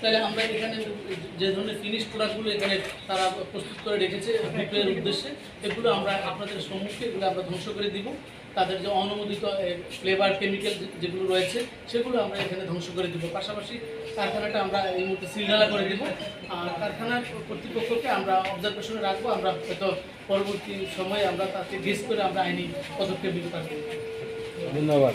তাহলে আমরা এখানে যে ধরনের ফিনিশ প্রোডাক্টগুলো এখানে তারা প্রস্তুত করে রেখেছে বিক্রয়ের উদ্দেশ্যে এগুলো আমরা আপনাদের সম্মুখে এগুলো আমরা ধ্বংস করে দিব। তাদের যে অনুমোদিত ফ্লেভার কেমিক্যাল যেগুলো রয়েছে সেগুলো আমরা এখানে ধ্বংস করে দিব। পাশাপাশি কারখানাটা আমরা এই মুহূর্তে সিলডালা করে দিব। আর কারখানার কর্তৃপক্ষকে আমরা অবজারভেশনে রাখব। আমরা হয়তো পরবর্তী সময়ে আমরা তাকে গেস করে আমরা আইনি পদক্ষেপ নিতে পারব। ধন্যবাদ।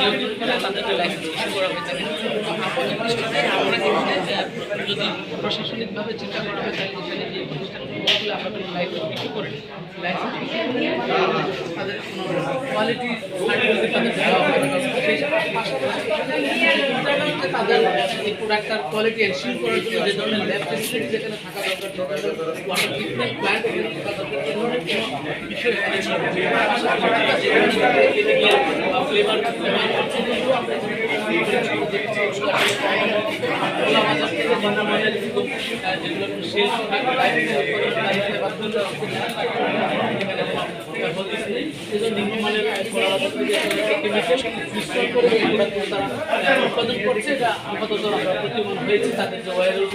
নিয়ন্ত্রণ করে তাদেরকে লাইসেন্স করা হয়ে আমরা প্রশাসনিকভাবে চিন্তা করা হয় তাহলে এখানে যে আমরা কোনো লাইসেন্স ইস্যু লাইসেন্স কোয়ালিটি হয় তাদের এই কোয়ালিটি এনশিওর করার জন্য থাকা দরকার দরকার এই ধরনের নিম্নমানের কেমিক্যাল মিশ্রণ করে উৎপাদন করছে যা আপাতত আমরা হয়েছে তাদের ওয়ারের